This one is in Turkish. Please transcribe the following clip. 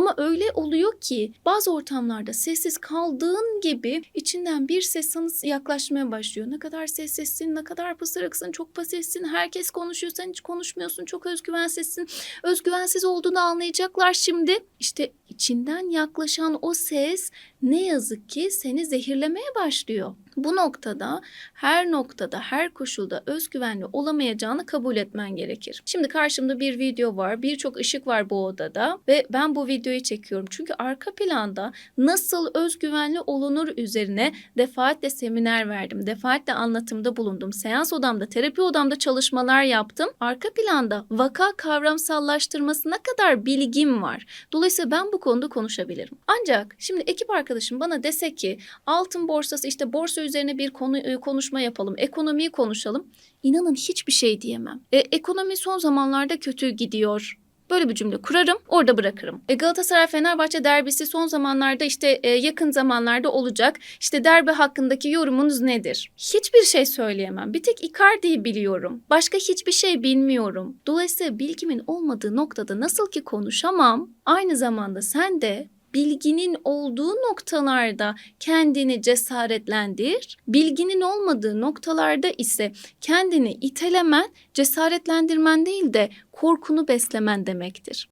Ama öyle oluyor ki bazı ortamlarda sessiz kaldığın gibi içinden bir ses sana yaklaşmaya başlıyor. Ne kadar sessizsin, ne kadar pısırıksın, çok pasifsin, herkes konuşuyor, sen hiç konuşmuyorsun, çok özgüvensizsin. Özgüvensiz olduğunu anlayacaklar şimdi. İşte içinden yaklaşan o ses ne yazık ki seni zehirlemeye başlıyor. Bu noktada her noktada, her koşulda özgüvenli olamayacağını kabul etmen gerekir. Şimdi karşımda bir video var, birçok ışık var bu odada ve ben bu videoyu çekiyorum. Çünkü arka planda nasıl özgüvenli olunur üzerine defaatle seminer verdim, defaatle anlatımda bulundum. Seans odamda, terapi odamda çalışmalar yaptım. Arka planda vaka kavramsallaştırmasına kadar bilgim var. Dolayısıyla ben bu konuda konuşabilirim. Ancak şimdi ekip arkadaşım bana dese ki altın borsası işte borsa üzerine bir konu e, konuşma yapalım, ekonomiyi konuşalım. İnanın hiçbir şey diyemem. E, ekonomi son zamanlarda kötü gidiyor. Böyle bir cümle kurarım, orada bırakırım. E, Galatasaray Fenerbahçe derbisi son zamanlarda işte e, yakın zamanlarda olacak. İşte derbi hakkındaki yorumunuz nedir? Hiçbir şey söyleyemem. Bir tek Icardi'yi biliyorum. Başka hiçbir şey bilmiyorum. Dolayısıyla bilgimin olmadığı noktada nasıl ki konuşamam, aynı zamanda sen de bilginin olduğu noktalarda kendini cesaretlendir. Bilginin olmadığı noktalarda ise kendini itelemen, cesaretlendirmen değil de korkunu beslemen demektir.